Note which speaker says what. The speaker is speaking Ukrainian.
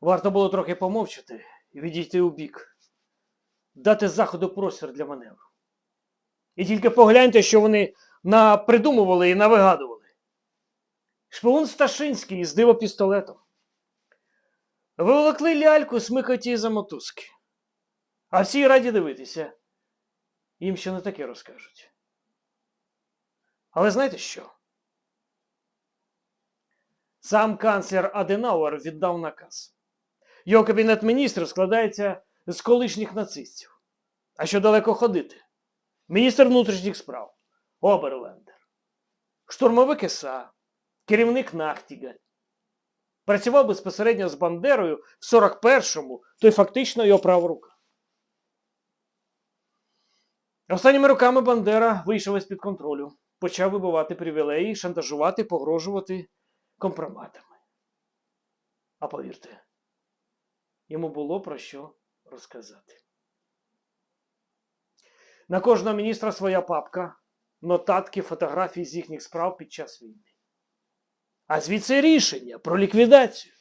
Speaker 1: Варто було трохи помовчати і відійти у бік, дати заходу простір для маневру. І тільки погляньте, що вони напридумували і навигадували. Шпигун Сташинський з дивопістолетом. Виволокли ляльку смикоті за мотузки. А всі раді дивитися. Їм ще не таке розкажуть. Але знаєте що? Сам канцлер Аденауер віддав наказ. Його кабінет міністрів складається з колишніх нацистів. А що далеко ходити? Міністр внутрішніх справ Оберлендер, штурмовик СА, керівник Нахтігаль. Працював безпосередньо з Бандерою в 41-му, то й фактично його права рука. Останніми роками Бандера вийшов із-під контролю, почав вибивати привілеї, шантажувати, погрожувати компроматами. А повірте, йому було про що розказати. На кожного міністра своя папка, нотатки, фотографії з їхніх справ під час війни. А звідси рішення про ліквідацію.